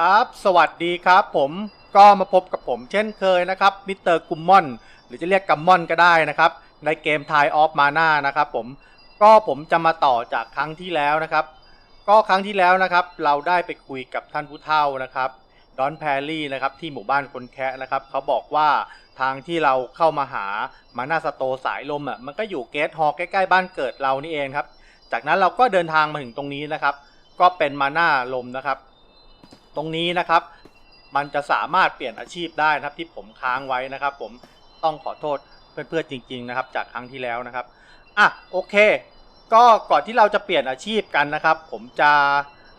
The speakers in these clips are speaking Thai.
ครับสวัสดีครับผมก็มาพบกับผมเช่นเคยนะครับมิสเตอร์กุมมอน หรือจะเรียกกัมมอนก็ได้นะครับ ในเกมทายออฟมาน่านะครับผมก็ผมจะมาต่อจากครั้งที่แล้วนะครับ ก็ครั้งที่แล้วนะครับ เราได้ไปคุยกับท่านผู้เฒ่านะครับดอนแพรลี่นะครับที่หมู่บ้านคนแคะนะครับเขาบอกว่าทางที่เราเข้ามาหามาน่าสโตสายลมอะมันก็อยู่เกสฮอลใกล้ๆบ้านเกิดเรานี่เองครับ จากนั้นเราก็เดินทางมาถึงตรงนี้นะครับ ก็เป็นมาน่าลมนะครับ ตรงนี้นะครับ มันจะสามารถเปลี่ยนอาชีพได้นะครับที่ผมค้างไว้นะครับ ผมต้องขอโทษเพื่อนๆจริง ๆ นะครับ จากครั้งที่แล้วนะครับอะโอเค ก็ก่อนที่เราจะเปลี่ยนอาชีพกันนะครับ ผมจะ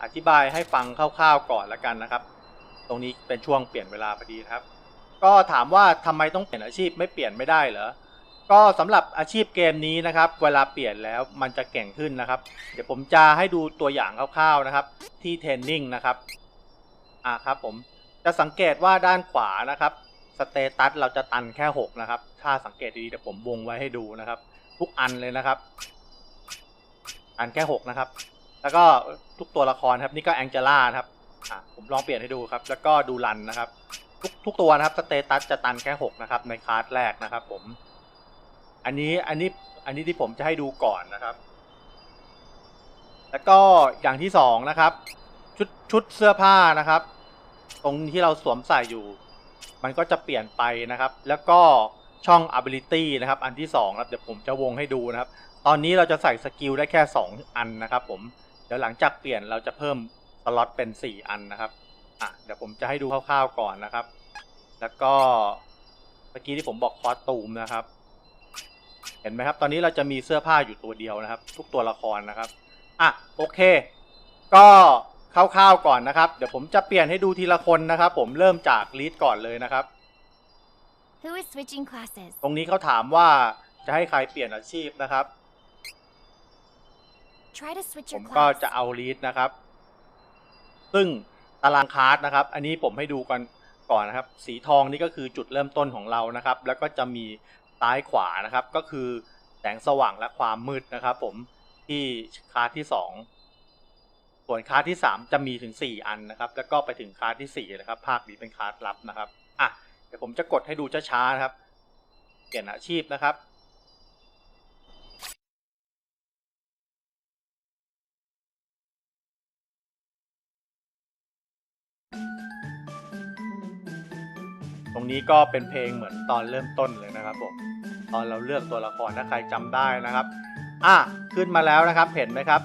อธิบายให้ฟังคร่าวๆก่อนละกันนะครับ ตรงนี้เป็นช่วงเปลี่ยนเวลาพอดีครับ ก็ถามว่าทำไมต้องเปลี่ยนอาชีพไม่เปลี่ยนไม่ได้เหรอก็สำหรับอาชีพเกมนี้นะครับ เวลาเปลี่ยนแล้วมันจะเก่งขึ้นนะครับ เดี๋ยวผมจะให้ดูตัวอย่างคร่าวๆนะครับ ที่เทรนนิ่งนะครับ อ่าครับผมจะสังเกตว่าด้านขวานะครับสเตตัสเราจะตันแค่ 6 นะครับ ถ้าสังเกตดีๆเดี๋ยวผมวงไว้ให้ดูนะครับ ทุกอันเลยนะครับ อันแค่ 6 นะครับ แล้วก็ทุกตัวละครครับนี่ก็แองเจล่าครับอ่าผมลองเปลี่ยนให้ดูครับ แล้วก็ดูรันนะครับ ทุกทุกตัวนะครับสเตตัสจะตันแค่ 6 นะครับ ในคลาสแรกนะครับ ผม อันนี้อันนี้อันนี้ที่ผมจะให้ดูก่อนนะครับ แล้วก็อย่างที่สองนะครับ ชุดชุดเสื้อผ้านะครับ ตรงที่เราสวมใส่อยู่ มันก็จะเปลี่ยนไปนะครับ แล้วก็ช่อง ability นะครับ อันที่สองครับเดี๋ยวผมจะวงให้ดูนะครับ ตอนนี้เราจะใส่สกิลได้แค่ 2 อันนะครับผม เดี๋ยวหลังจากเปลี่ยนเราจะเพิ่มสล็อตเป็น 4 อันนะครับ อะเดี๋ยวผมจะให้ดูคร่าวๆก่อนนะครับ แล้วก็เมื่อกี้ที่ผมบอกคอสตูมนะครับ เห็นไหมครับ ตอนนี้เราจะมีเสื้อผ้าอยู่ตัวเดียวนะครับ ทุกตัวละครนะครับ อะโอเค ก็ คร่าวๆก่อนนะครับ เดี๋ยวผมจะเปลี่ยนให้ดูทีละคนนะครับ ผมเริ่มจากลีดก่อนเลยนะครับ Who is switching classes? ตรงนี้เขาถามว่าจะให้ใครเปลี่ยนอาชีพนะครับ Try to switch ผ your มก็ class. จะเอาลีดนะครับ ซึ่งตารางคาร์ดนะครับ อันนี้ผมให้ดูกันก่อนนะครับ สีทองนี่ก็คือจุดเริ่มต้นของเรานะครับ แล้วก็จะมีซ้ายขวานะครับ ก็คือแสงสว่างและความมืดนะครับ ผมที่คาร์ดที่สอง ส่วนคาร์ดที่สามจะมีถึงสี่อันนะครับ แล้วก็ไปถึงคาร์ดที่สี่นะครับ ภาคนี้เป็นคาร์ดลับนะครับ อะ เดี๋ยวผมจะกดให้ดูช้าๆนะครับ เปลี่ยนอาชีพนะครับ ตรงนี้ก็เป็นเพลงเหมือนตอนเริ่มต้นเลยนะครับผม ตอนเราเลือกตัวละครถ้าใครจำได้นะครับ อะ ขึ้นมาแล้วนะครับ เห็นไหมครับ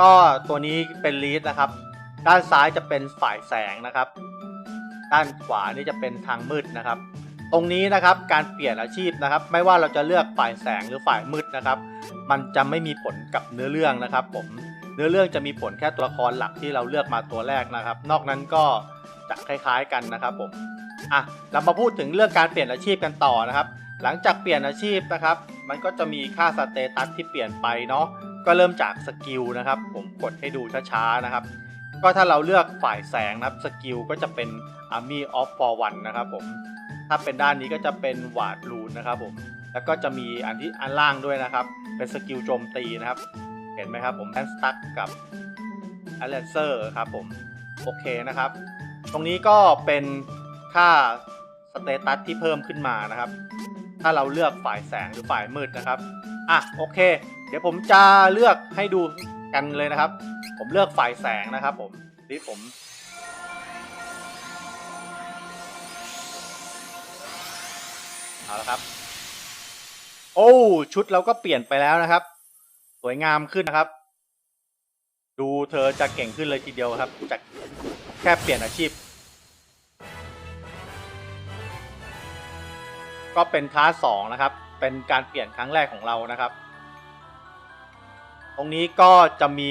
ก็ตัวนี้เป็นลีดนะครับ ด้านซ้ายจะเป็นฝ่ายแสงนะครับ ด้านขวานี่จะเป็นทางมืดนะครับ ตรงนี้นะครับการเปลี่ยนอาชีพนะครับ ไม่ว่าเราจะเลือกฝ่ายแสงหรือฝ่ายมืดนะครับ มันจะไม่มีผลกับเนื้อเรื่องนะครับ ผมเนื้อเรื่องจะมีผลแค่ตัวละครหลักที่เราเลือกมาตัวแรกนะครับ นอกนั้นก็จะคล้ายๆกันนะครับผมอะเรามาพูดถึงเรื่องการเปลี่ยนอาชีพกันต่อนะครับ หลังจากเปลี่ยนอาชีพนะครับ มันก็จะมีค่าสเตตัสที่เปลี่ยนไปเนาะ ก็เริ่มจากสกิลนะครับ ผมกดให้ดูช้าๆนะครับ ก็ถ้าเราเลือกฝ่ายแสงนะครับสกิลก็จะเป็น Army of for One นะครับผมถ้าเป็นด้านนี้ก็จะเป็นวาดรูนนะครับผมแล้วก็จะมีอันที่อันล่างด้วยนะครับ เป็นสกิลโจมตีนะครับ เห็นไหมครับผมแอนสตั๊กกับอเลเซอร์ครับผมโอเคนะครับ ตรงนี้ก็เป็นค่าสเตตัสที่เพิ่มขึ้นมานะครับ ถ้าเราเลือกฝ่ายแสงหรือฝ่ายมืดนะครับ อะโอเค เดี๋ยวผมจะเลือกให้ดูกันเลยนะครับ ผมเลือกฝ่ายแสงนะครับ ผมที่ผม เอาละครับ โอ้ชุดเราก็เปลี่ยนไปแล้วนะครับ สวยงามขึ้นนะครับ ดูเธอจะเก่งขึ้นเลยทีเดียวครับจากแค่เปลี่ยนอาชีพ ก็เป็นคลาสสองนะครับ เป็นการเปลี่ยนครั้งแรกของเรานะครับ ตรงนี้ก็จะมี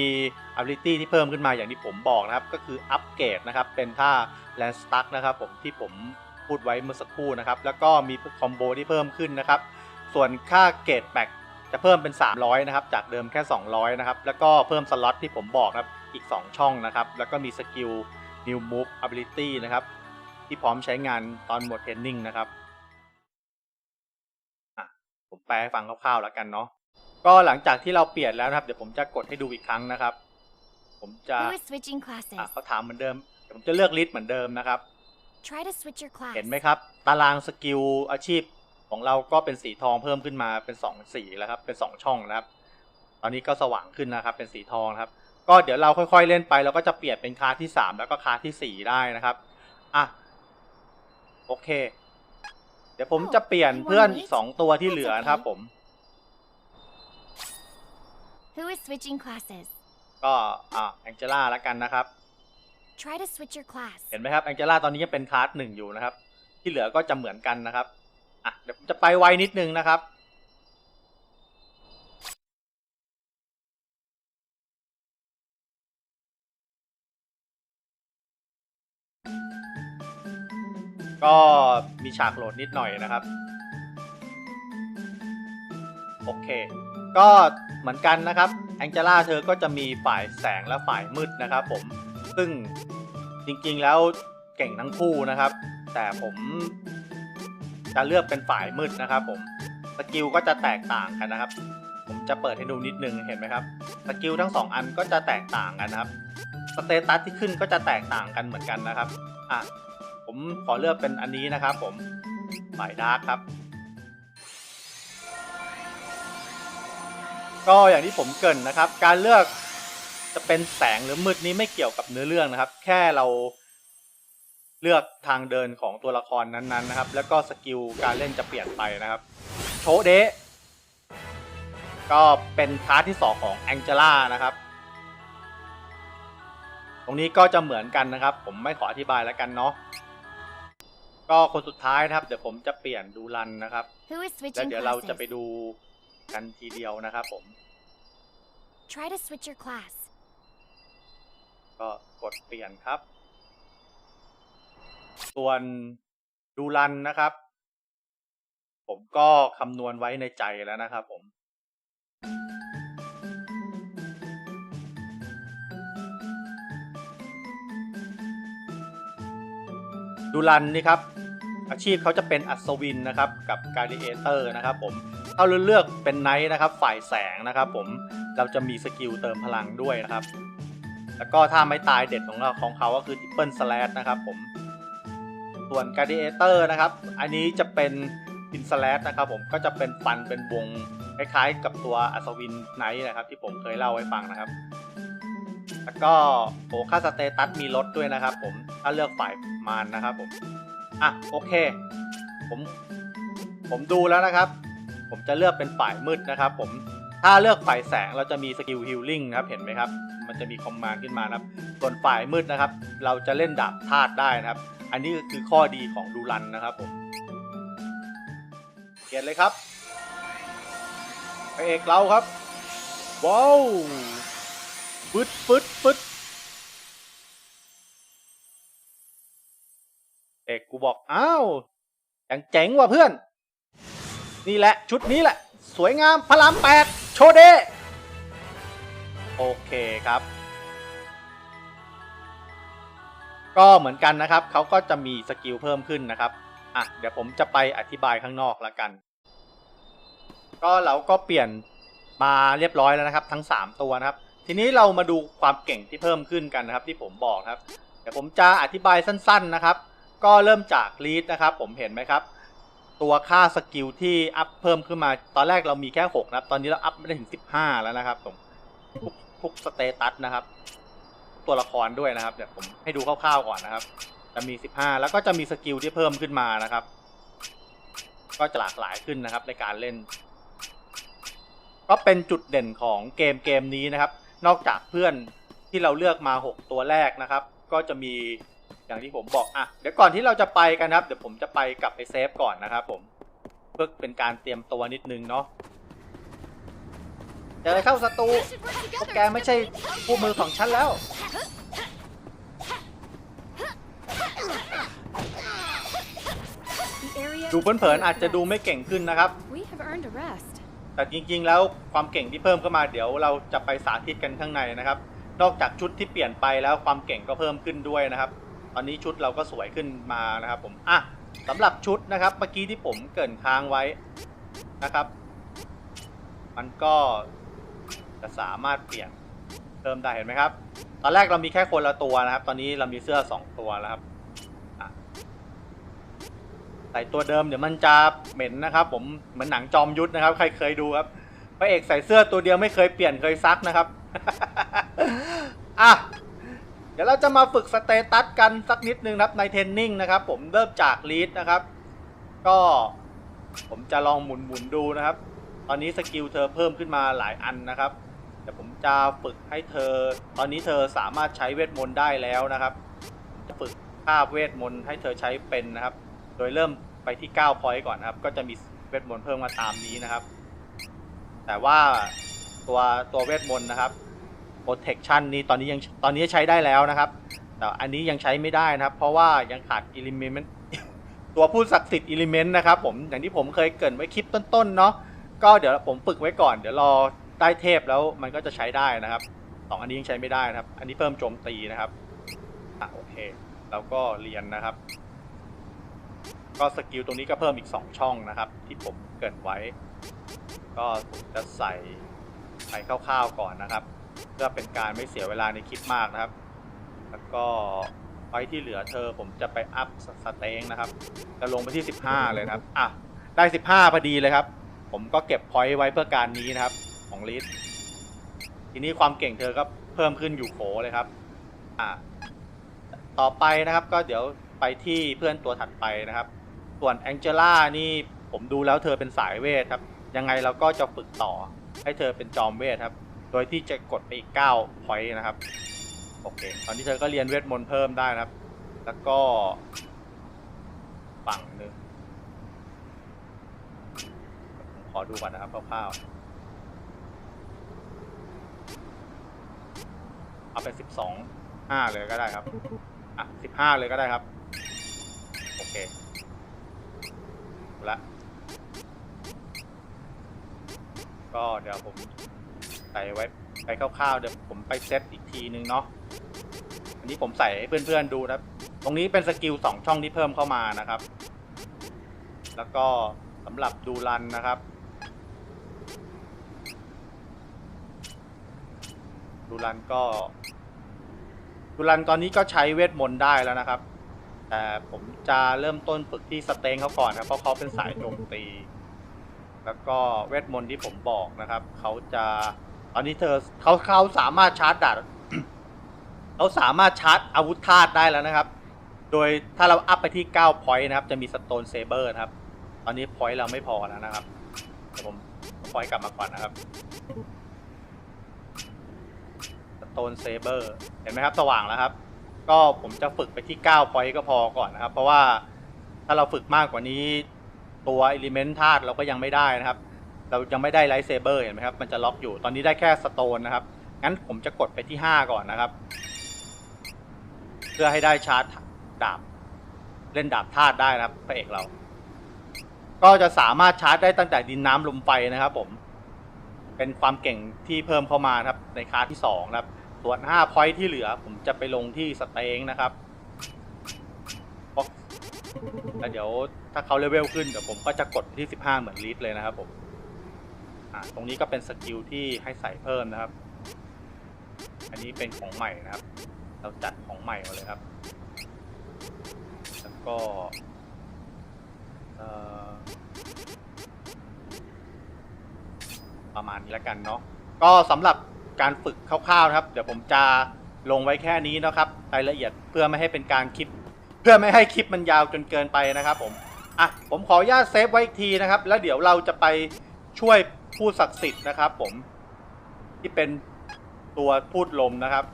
ability ที่เพิ่มขึ้นมาอย่างที่ผมบอกนะครับ ก็คืออัปเกรดนะครับ เป็นท่า land stuck นะครับผมที่ผมพูดไว้เมื่อสักครู่นะครับ แล้วก็มีคอมโบที่เพิ่มขึ้นนะครับ ส่วนค่าเกรดแบ็กจะเพิ่มเป็น 300 นะครับ จากเดิมแค่ 200 นะครับ แล้วก็เพิ่มสล็อตที่ผมบอกนะครับ อีก 2 ช่องนะครับ แล้วก็มีสกิล new move ability นะครับ ที่พร้อมใช้งานตอนหมดเทรนนิ่งนะครับ ผมแปลให้ฟังคร่าวๆแล้วกันเนาะ ก็หลังจากที่เราเปลี่ยนแล้วนะครับ เดี๋ยวผมจะกดให้ดูอีกครั้งนะครับ ผมจะ Who is switching อะ classes? เขาถามเหมือนเดิมเดี๋ยวผมจะเลือกลิสต์เหมือนเดิมนะครับ Try to switch your class. เห็นไหมครับ ตารางสกิลอาชีพของเราก็เป็นสีทองเพิ่มขึ้นมาเป็นสองสีแล้วครับ เป็นสองช่องนะครับ ตอนนี้ก็สว่างขึ้นนะครับ เป็นสีทองนะครับ ก็เดี๋ยวเราค่อยๆเล่นไปเราก็จะเปลี่ยนเป็นคาร์ดที่สามแล้วก็คาร์ดที่สี่ได้นะครับ อะ โอเค เดี๋ยวผมจะเปลี่ยนเพื่อนอีกสองตัวที่เหลือนะครับผม Who is switching classes? ก็อ่าแองเจล่าแล้วกันนะครับ Try to switch your class. เห็นไหมครับแองเจล่าตอนนี้ยังเป็นคาร์ดหนึ่งอยู่นะครับ ที่เหลือก็จะเหมือนกันนะครับอะเดี๋ยวผมจะไปไวนิดนึงนะครับก็มีฉากโหลดนิดหน่อยนะครับ โอเค ก็ เหมือนกันนะครับแองเจล่าเธอก็จะมีฝ่ายแสงและฝ่ายมืดนะครับผมซึ่งจริงๆแล้วเก่งทั้งคู่นะครับ แต่ผมจะเลือกเป็นฝ่ายมืดนะครับผมสกิลก็จะแตกต่างกันนะครับ ผมจะเปิดให้ดูนิดนึงเห็นไหมครับสกิลทั้งสองอันก็จะแตกต่างกันนะครับสเตตัสที่ขึ้นก็จะแตกต่างกันเหมือนกันนะครับอะผมขอเลือกเป็นอันนี้นะครับ ผมฝ่ายดาร์กครับ ก็อย่างที่ผมเกรินนะครับ การเลือกจะเป็นแสงหรือมืดนี้ไม่เกี่ยวกับเนื้อเรื่องนะครับ แค่เราเลือกทางเดินของตัวละครนั้นๆนะครับ แล้วก็สกิลการเล่นจะเปลี่ยนไปนะครับ โชเดะก็เป็นคาร์ดที่สองของแองเจล่านะครับ ตรงนี้ก็จะเหมือนกันนะครับ ผมไม่ขออธิบายแล้วกันเนาะก็คนสุดท้ายนะครับ เดี๋ยวผมจะเปลี่ยนดูรันนะครับ Who is แล้ว switching เดี๋ยวเราจะไป classes? ดู กันทีเดียวนะครับผม Try to switch your class. ก็กดเปลี่ยนครับ ส่วนดูรันนะครับ ผมก็คำนวณไว้ในใจแล้วนะครับผมดูรันนี่ครับ อาชีพเขาจะเป็นอัศวินนะครับ กับการิเอเตอร์นะครับผม ถ้าเราเลือกเป็นไนท์นะครับ ฝ่ายแสงนะครับผมเราจะมีสกิลเติมพลังด้วยนะครับ แล้วก็ถ้าไม่ตายเด็ดของเราของเขาก็คือทิปเปิลสแลชนะครับผมส่วนการ์ดิเอเตอร์นะครับ อันนี้จะเป็นอินสแลชนะครับผมก็จะเป็นฟันเป็นวงคล้ายๆ กับตัวอัศวินไนท์นะครับ ที่ผมเคยเล่าให้ฟังนะครับ แล้วก็โอ้ค่าสเตตัสมีลดด้วยนะครับ ผมถ้าเลือกฝ่ายมารนะครับผมอะโอเค ผมผมดูแล้วนะครับ ผมจะเลือกเป็นฝ่ายมืดนะครับผมถ้าเลือกฝ่ายแสงเราจะมีสกิลฮิลลิ่งครับเห็นไหมครับ มันจะมีคอมมานด์ขึ้นมานะครับ ส่วนฝ่ายมืดนะครับ เราจะเล่นดาบธาตุได้นะครับ อันนี้คือข้อดีของดูรันนะครับผมเขียนเลยครับพระเอกเราครับว้าวฟึดฟึดฟึดเอกกูบอก อ้าวยังเจ๋งว่ะเพื่อน นี่แหละ ชุดนี้แหละ สวยงามพลามแปดโชเด โอเคครับ ก็เหมือนกันนะครับ เขาก็จะมีสกิลเพิ่มขึ้นนะครับ อะ เดี๋ยวผมจะไปอธิบายข้างนอกแล้วกัน ก็เราก็เปลี่ยนมาเรียบร้อยแล้วนะครับ ทั้ง 3 ตัวนะครับ ทีนี้เรามาดูความเก่งที่เพิ่มขึ้นกันนะครับ ที่ผมบอกครับ เดี๋ยวผมจะอธิบายสั้น ๆนะครับ ก็เริ่มจากลีดนะครับ ผมเห็นไหมครับ ตัวค่าสกิลที่อัพเพิ่มขึ้นมาตอนแรกเรามีแค่6นะครับ ตอนนี้เราอัพไม่ได้ถึง15แล้วนะครับผมทุกทุกสเตตัสนะครับ ตัวละครด้วยนะครับเดี๋ยวผมให้ดูคร่าวๆก่อนนะครับ จะมี15แล้วก็จะมีสกิลที่เพิ่มขึ้นมานะครับ ก็จะหลากหลายขึ้นนะครับ ในการเล่น ก็เป็นจุดเด่นของเกมเกมนี้นะครับ นอกจากเพื่อนที่เราเลือกมา6ตัวแรกนะครับ ก็จะมี อย่างที่ผมบอกอะเดี๋ยวก่อนที่เราจะไปกันนะครับ เดี๋ยวผมจะไปกลับไปเซฟก่อนนะครับผมเพื่อเป็นการเตรียมตัวนิดนึงเนาะเจอเข้าศัตรูพวกแกไม่ใช่คู่มือของฉันแล้วดูเผินๆอาจจะดูไม่เก่งขึ้นนะครับ แต่จริงๆ แล้วความเก่งที่เพิ่มเข้ามาเดี๋ยวเราจะไปสาธิตกันข้างในนะครับ นอกจากชุดที่เปลี่ยนไปแล้วความเก่งก็เพิ่มขึ้นด้วยนะครับ อนนี้ชุดเราก็สวยขึ้นมานะครับผมอะสำหรับชุดนะครับเมื่อกี้ที่ผมเกินค้างไว้นะครับ มันก็จะสามารถเปลี่ยนเพิ่มได้เห็นไหมครับ ตอนแรกเรามีแค่คนละตัวนะครับ ตอนนี้เรามีเสื้อสองตัวแล้วครับใส่ตัวเดิมเดี๋ยวมันจะเหม็นนะครับ ผมเหมือนหนังจอมยุทธนะครับ ใครเคยดูครับพระเอกใส่เสื้อตัวเดียวไม่เคยเปลี่ยนเคยซักนะครับ ดี๋ยวเราจะมาฝึกสเตตัสกันสักนิดนึงครับในเทรนนิ่งนะครับ ผมเริ่มจากลีดนะครับ ก็ผมจะลองหมุนหมุนๆดูนะครับ ตอนนี้สกิลเธอเพิ่มขึ้นมาหลายอันนะครับเดี๋ยวผมจะฝึกให้เธอ ตอนนี้เธอสามารถใช้เวทมนต์ได้แล้วนะครับจะฝึกภาพเวทมนต์ให้เธอใช้เป็นนะครับ โดยเริ่มไปที่9 point ก่อนนะครับ ก็จะมีเวทมนต์เพิ่มมาตามนี้นะครับ แต่ว่าตัวตัวเวทมนต์นะครับ protection นี้ตอนนี้ยังตอนนี้ใช้ได้แล้วนะครับ แต่อันนี้ยังใช้ไม่ได้นะครับ เพราะว่ายังขาด element ตัวผู้ศักดิ์สิทธิ์ element นะครับผมอย่างที่ผมเคยเกินไว้คลิปต้นๆเนาะก็เดี๋ยวผมฝึกไว้ก่อนเดี๋ยวรอได้เทพแล้วมันก็จะใช้ได้นะครับสองอันนี้ยังใช้ไม่ได้นะครับ อันนี้เพิ่มโจมตีนะครับอะโอเคเราก็เรียนนะครับ ก็สกิลตรงนี้ก็เพิ่มอีก 2 ช่องนะครับ ที่ผมเกินไว้ ก็ผมจะใส่ใส่คร่าวๆก่อนนะครับ เพื่อเป็นการไม่เสียเวลาในคลิปมากนะครับ แล้วก็ไว้ที่เหลือเธอผมจะไปอัพสเต็งนะครับ จะลงไปที่ 15 เลยครับ อะ ได้ 15พอดีเลยครับ ผมก็เก็บพอยต์ไว้เพื่อการนี้นะครับ ของลิสทีนี้ความเก่งเธอก็เพิ่มขึ้นอยู่โขเลยครับ อะ ต่อไปนะครับก็เดี๋ยวไปที่เพื่อนตัวถัดไปนะครับ ส่วนแองเจล่านี่ผมดูแล้วเธอเป็นสายเวทครับ ยังไงเราก็จะฝึกต่อให้เธอเป็นจอมเวทครับ โดยที่จะกดไปอีก9 point นะครับ โอเค ตอนนี้เธอก็เรียนเวทมนต์เพิ่มได้นะครับ แล้วก็ฝั่งหนึ่งขอดูก่อนนะครับคร่าวๆเอาเป็นสิบสองห้าเลยก็ได้ครับ อะสิบห้าเลยก็ได้ครับ โอเคละก็เดี๋ยวผม ส่ไว้ไปคร่าวๆเดี๋ยวผมไปเซตอีกทีนึงเนาะอันนี้ผมใส่ให้เพื่อนๆดูนะครับตรงนี้เป็นสกิลสองช่องที่เพิ่มเข้ามานะครับ แล้วก็สำหรับดูรันนะครับ ดูรันก็ดูรันตอนนี้ก็ใช้เวทมนต์ได้แล้วนะครับ แต่ผมจะเริ่มต้นฝึกที่สเต็งเขาก่อนนะเพราะเขาเป็นสายโจมตี แล้วก็เวทมนต์ที่ผมบอกนะครับ เขาจะ ตอนนี้เธอเขาเขาสามารถชาร์จดาบเขาสามารถชาร์จอาวุธธาตุได้แล้วนะครับ โดยถ้าเราอัพไปที่9 point นะครับ จะมีสโตนเซเบอร์นะครับ ตอนนี้ point เราไม่พอแล้วนะครับเดี๋ยวผม point กลับมาก่อนนะครับสโตนเซเบอร์เห็นไหมครับ สว่างแล้วครับ ก็ผมจะฝึกไปที่9 point ก็พอก่อนนะครับ เพราะว่าถ้าเราฝึกมากกว่านี้ตัวอิเมนต์ธาตุเราก็ยังไม่ได้นะครับ เรายังไม่ได้ไลท์เซเบอร์เห็นไหมครับ มันจะล็อกอยู่ ตอนนี้ได้แค่สโตนนะครับ งั้นผมจะกดไปที่ 5 ก่อนนะครับ เพื่อให้ได้ชาร์จดาบ เล่นดาบธาตุได้นะครับพระเอกเรา ก็จะสามารถชาร์จได้ตั้งแต่ดินน้ำลมไฟนะครับ ผม เป็นความเก่งที่เพิ่มเข้ามาครับ ในคลาสที่2นะครับ ส่วน5พอยที่เหลือ ผมจะไปลงที่สเต็งนะครับแล้วเดี๋ยวถ้าเขาเลเวลขึ้นเดี๋ยวผมก็จะกดที่ 15 เหมือนลีดเลยนะครับผม อ่าตรงนี้ก็เป็นสกิลที่ให้ใส่เพิ่มนะครับ อันนี้เป็นของใหม่นะครับ เราจัดของใหม่มาเลยครับ แล้วก็ประมาณนี้แล้วกันเนาะ ก็สำหรับการฝึกคร่าวๆนะครับ เดี๋ยวผมจะลงไว้แค่นี้นะครับรายละเอียดเพื่อไม่ให้เป็นการคลิป เพื่อไม่ให้คลิปมันยาวจนเกินไปนะครับผม อะ ผมขออนุญาตเซฟไว้อีกทีนะครับ แล้วเดี๋ยวเราจะไปช่วย ผู้ศักดิ์สิทธิ์นะครับ ผมที่เป็นตัวพูดลมนะครับ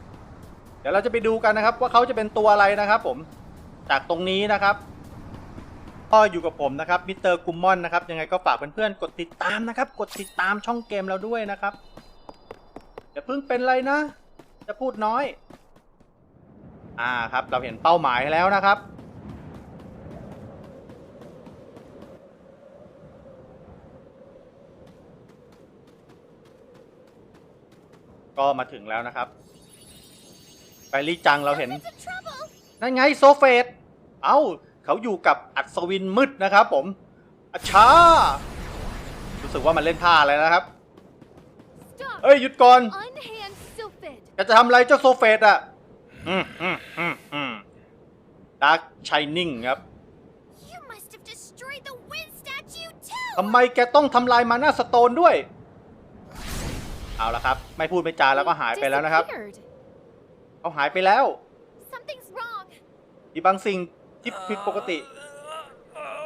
เดี๋ยวเราจะไปดูกันนะครับ ว่าเขาจะเป็นตัวอะไรนะครับ ผมจากตรงนี้นะครับก็อยู่กับผมนะครับมิสเตอร์กุมมอนนะครับ ยังไงก็ฝากเพื่อนๆกดติดตามนะครับ กดติดตามช่องเกมเราด้วยนะครับอย่าเพิ่งเป็นไรนะ จะพูดน้อย อ่าครับ เราเห็นเป้าหมายแล้วนะครับ ก็มาถึงแล้วนะครับไปรีจังเราเห็น นั่นไงโซเฟต เอ้า เขาอยู่กับอัศวินมืดนะครับผมอาชารู้สึกว่ามันเล่นท่าอะไรนะครับ Stop! เอ้ย หยุดก่อน Unhand Sylphid! แกจะทำอะไรเจ้าโซเฟตอะ อืมอืมอืมอืมดาร์คชายนิ่งครับ You must have destroyed the wind statue too! ทำไมแกต้องทำลายมานาสโตนด้วย เอาละครับ ไม่พูดไม่จาแล้วก็หายไปแล้วนะครับ Disappeared. เขาหายไปแล้ว Something's wrong. มีบางสิ่งที่ผิดปกติ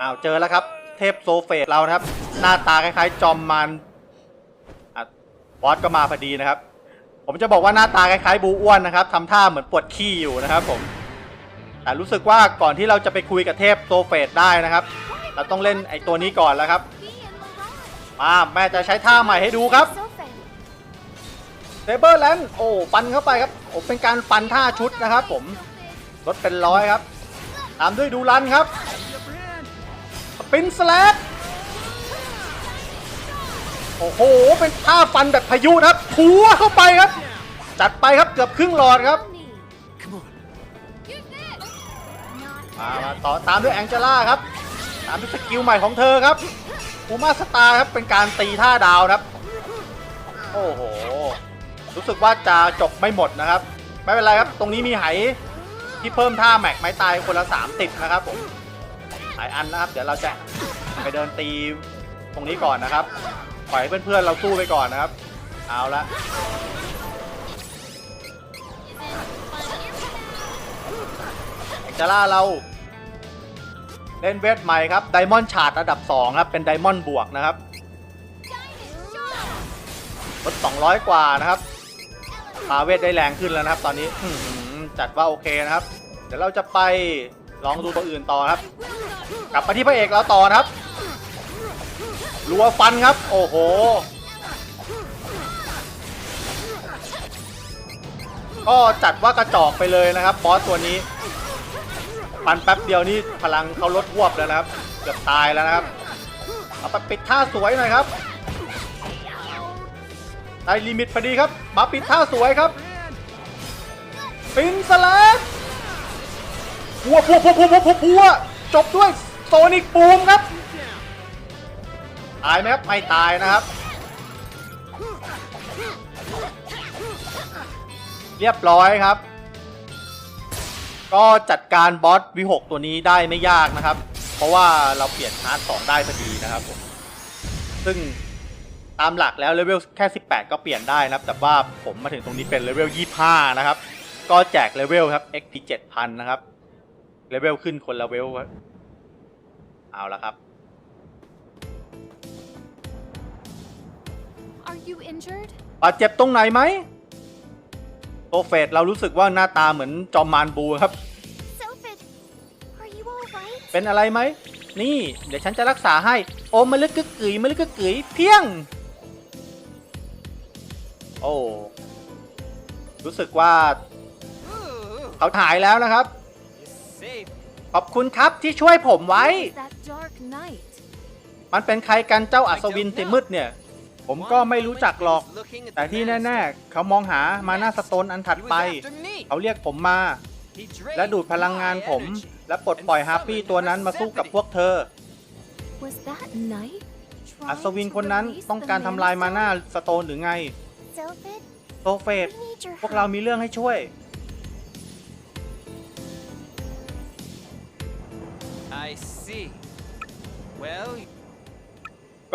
อ้าวเจอแล้วครับ เทพโซเฟตเรานะครับ หน้าตาคล้ายๆ จอมมารอะบอสก็มาพอดีนะครับ ผมจะบอกว่าหน้าตาคล้ายๆบูอ้วนนะครับทำท่าเหมือนปวดขี้อยู่นะครับผมแต่รู้สึกว่าก่อนที่เราจะไปคุยกับเทพโซเฟตได้นะครับ เราต้องเล่นไอ้ตัวนี้ก่อนแล้วครับ Be in Mirage. มาแม่จะใช้ท่าใหม่ให้ดูครับ Sophin. เซเบอร์แลนด์โอ้ฟันเข้าไปครับโอ้เป็นการฟันท่าชุดนะครับ ผมลดเป็นร้อยครับ ตามด้วยดูรันครับสปินสแลกโอ้โห เป็นท่าฟันแบบพายุนะครับผัวเข้าไปครับ จัดไปครับเกือบครึ่งหลอดครับมามาต่อตามด้วยแองเจล่าครับ ตามด้วยสกิลใหม่ของเธอครับปูมาสตาร์ครับเป็นการตีท่าดาวครับ โอ้โห รู้สึกว่าจะจบไม่หมดนะครับ ไม่เป็นไรครับ ตรงนี้มีไหที่เพิ่มท่าแม็กไม้ตายคนละ3ติดนะครับผมหลายอันนะครับ เดี๋ยวเราจะไปเดินตีตรงนี้ก่อนนะครับ ปล่อยให้เพื่อนๆเราสู้ไปก่อนนะครับ เอาละแองเจล่าเราเล่นเวทใหม่ครับไดมอนด์ชาร์ดระดับ 2 ครับ เป็นไดมอนด์บวกนะครับลด200 กว่านะครับ พาเวทได้แรงขึ้นแล้วนะครับ ตอนนี้จัดว่าโอเคนะครับ เดี๋ยวเราจะไปลองดูตัวอื่นต่อครับ กลับมาที่พระเอกเราต่อนะครับรัวฟันครับ โอ้โห ก็จัดว่ากระจอกไปเลยนะครับบอสตัวนี้ฟันแป๊บเดียวนี่พลังเขาลดหวบแล้วนะครับ เกือบตายแล้วนะครับเอาไปปิดท่าสวยหน่อยครับ ได้ลิมิตพอดีครับมาปิดท่าสวยครับปินสแลกพัวพัวพัวพัวพัวพัวพัวจบด้วยโซนิกบูมครับตายไหมครับไม่ตายนะครับ เรียบร้อยครับ ก็จัดการบอสวิหกตัวนี้ได้ไม่ยากนะครับ เพราะว่าเราเปลี่ยนฮาร์ดสองได้พอดีนะครับผมซึ่ง ตามหลักแล้วเลเวลแค่ 18 ก็เปลี่ยนได้นะครับ แต่ว่าผมมาถึงตรงนี้เป็นเลเวล 25 นะครับ ก็แจกเลเวลครับ XP 7,000 นะครับ เลเวลขึ้นคนละเลเวลครับเอาละครับ Are you injured? บาดเจ็บตรงไหนไหมโตเฟตเรารู้สึกว่าหน้าตาเหมือนจอมมารบูครับ Sophid, are you alright? เป็นอะไรไหม นี่ เดี๋ยวฉันจะรักษาให้ โอ้มาลึกกึกกึ๋ยมาลึกกึกกึ๋ยเพียง โอ้ รู้สึกว่าเขาถ่ายแล้วนะครับ ขอบคุณครับที่ช่วยผมไว้ Who is that dark knight? มันเป็นใครกันเจ้าอัศวินติมืดเนี่ย ผมก็ไม่รู้จักหรอก แต่ที่แน่ๆ เขามองหามาหน้าสโตนอันถัดไป เขาเรียกผมมา และดูดพลังงานผม และปลดปล่อยฮาร์ปี้ตัวนั้นมาสู้กับพวกเธอ Was that knight? อั trying ศวิน to คนนั้น release ต้อง the การทำลายมา Mana หน้าสโตนหรือไง Sophid, โซเฟต we need your พวกเรา help. มีเรื่องให้ช่วย I see. Well,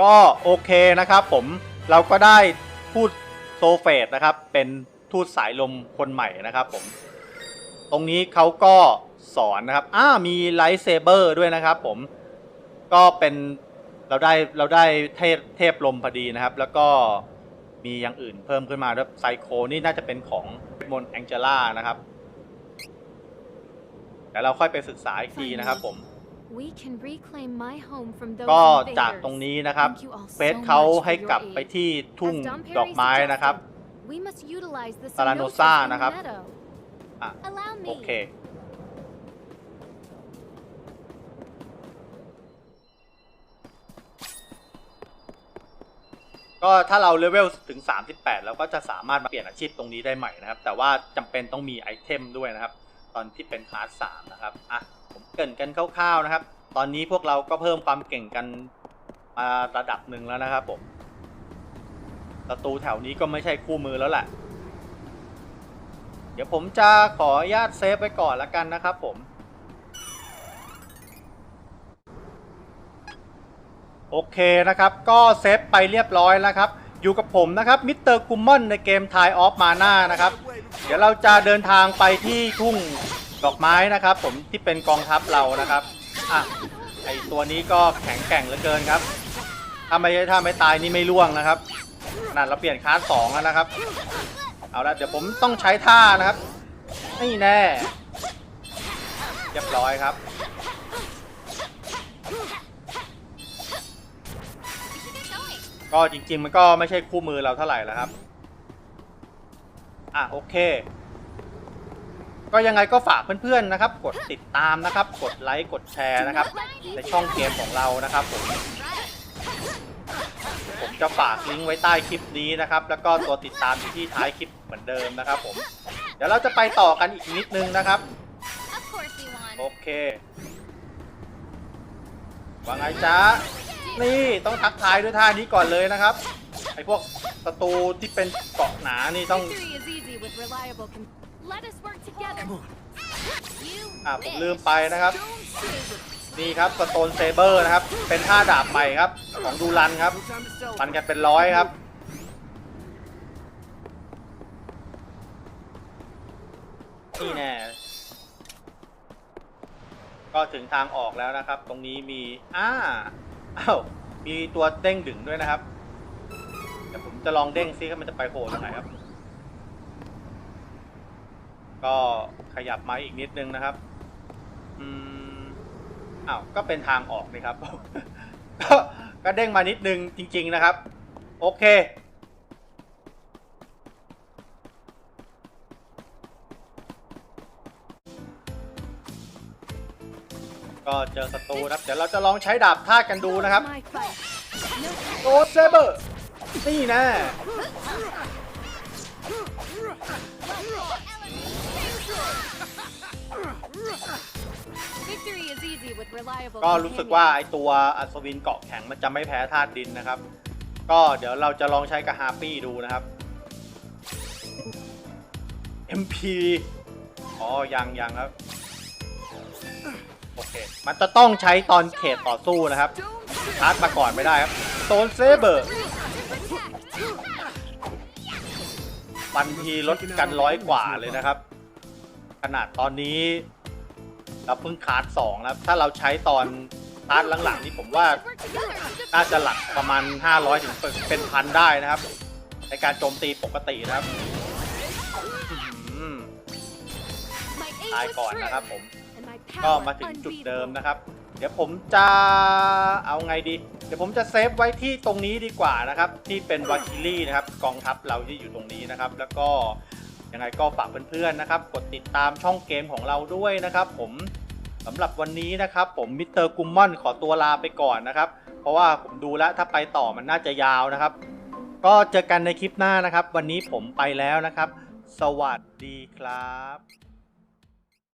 ก็โอเคนะครับผมเราก็ได้พูดโซเฟตนะครับ เป็นทูตสายลมคนใหม่นะครับผม ตรงนี้เขาก็สอนนะครับอ้ามีไลท์เซเบอร์ด้วยนะครับผม ก็เป็นเราได้เราได้เทพเทพลมพอดีนะครับ แล้วก็ มีอย่างอื่นเพิ่มขึ้นมาด้วยไซโคนี่น่าจะเป็นของมนแองเจล่านะครับแต่เราค่อยไปศึกษาอีกทีนะครับผม We can reclaim my home from those ก็ invaders. จากตรงนี้นะครับ Thank you all เฟ so สเขา much for ให้ your กลับ aid. ไปที่ทุ่ง As Dom Perry ดอกไม้นะครับ suggested, We must utilize the Saranosa cenotes in the นะครับ meadow. อะ Allow me. โอเค ก็ถ้าเราเลเวลถึง 38 เราก็จะสามารถมาเปลี่ยนอาชีพตรงนี้ได้ใหม่นะครับ แต่ว่าจำเป็นต้องมีไอเทมด้วยนะครับ ตอนที่เป็นคลาส3นะครับอะผมเกินกันคร่าวๆนะครับ ตอนนี้พวกเราก็เพิ่มความเก่งกันมาระดับหนึ่งแล้วนะครับผมศัตรูแถวนี้ก็ไม่ใช่คู่มือแล้วแหละเดี๋ยวผมจะขออนุญาตเซฟไว้ก่อนละกันนะครับผม โอเคนะครับ ก็เซฟไปเรียบร้อยแล้วครับ อยู่กับผมนะครับมิสเตอร์กุมมอนในเกม Tie of Mana นะครับ เดี๋ยวเราจะเดินทางไปที่ทุ่งดอกไม้นะครับ ผมที่เป็นกองทัพเรานะครับอะไอตัวนี้ก็แข็งแกร่งเหลือเกินครับถ้าไม่ถ้าไม่ตายนี่ไม่ล่วงนะครับขนาดเราเปลี่ยนคลาสสองแล้วนะครับ เอาละเดี๋ยวผมต้องใช้ท่านะครับนี่แน่เรียบร้อยครับ ก็จริง ๆ มันก็ไม่ใช่คู่มือเราเท่าไหร่แล้วครับ อะโอเค ก็ยังไงก็ฝากเพื่อนๆนะครับ กดติดตามนะครับ กดไลค์กดแชร์นะครับ ในช่องเกมของเรานะครับผมผมจะฝากลิงก์ไว้ใต้คลิปนี้นะครับ แล้วก็ตัวติดตามอยู่ที่ท้ายคลิปเหมือนเดิมนะครับ ผม เดี๋ยวเราจะไปต่อกันอีกนิดนึงนะครับ Of course we won. โอเคว่าไงจ๊ะ นี่ต้องทักทายด้วยท่านี้ก่อนเลยนะครับไอพวกศัตรูที่เป็นเกาะหนานี่ต้อง Victory is easy with reliable. Com- Let us work together. You อ่าผม wish. ลืมไปนะครับนี่ครับสโตนเซเบอร์นะครับ เป็นท่าดาบใหม่ครับ ของดูรันครับมันกันเป็นร้อยครับ นี่แน่ ก็ถึงทางออกแล้วนะครับ ตรงนี้มีอ้า อ้าวมีตัวเด้งดึงด้วยนะครับเดี๋ยวผมจะลองเด้งซิว่ามันจะไปโผล่ตรงไหนครับ ก็ขยับมาอีกนิดนึงนะครับ อืมอ้าวก็เป็นทางออกนี่ครับก็ก็เด้งมานิดนึงจริง ๆนะครับ โอเค ก็เจอศัตรูนะครับเดี๋ยวเราจะลองใช้ดาบท่าตุกันดูนะครับ My fight. No โกเซเบอร์นี่แน่ victory is easy with reliable. ก็รู้สึกว่าไอ companions. ตัวอัศวินเกาะแข็งมันจะไม่แพ้ธาตุดินนะครับ ก็เดี๋ยวเราจะลองใช้กับฮาร์ปี้ดูนะครับ MP อ๋อยังยังครับ โอเค มันจะต้องใช้ตอนเขตต่อสู้นะครับชาร์จมาก่อนไม่ได้ครับโซนเซเบอร์ฟันทีลดกันร้อยกว่าเลยนะครับ ขนาดตอนนี้ เราเพิ่งคาร์ดสองแล้วถ้าเราใช้ตอนคาร์ดหลังๆนี่ผมว่า น่าจะหลักประมาณ 500ถึงเป็นพันได้นะครับ ในการโจมตีปกตินะครับตายก่อนนะครับผม ก็มาถึงจุดเดิมนะครับ เดี๋ยวผมจะเอาไงดี เดี๋ยวผมจะเซฟไว้ที่ตรงนี้ดีกว่านะครับ ที่เป็นวาคิลี่นะครับ กองทัพเราที่อยู่ตรงนี้นะครับ แล้วก็ยังไงก็ฝากเพื่อนๆนะครับ กดติดตามช่องเกมของเราด้วยนะครับ ผมสำหรับวันนี้นะครับ ผมมิสเตอร์กุมมอนขอตัวลาไปก่อนนะครับ เพราะว่าผมดูแล้วถ้าไปต่อมันน่าจะยาวนะครับ ก็เจอกันในคลิปหน้านะครับ วันนี้ผมไปแล้วนะครับ สวัสดีครับ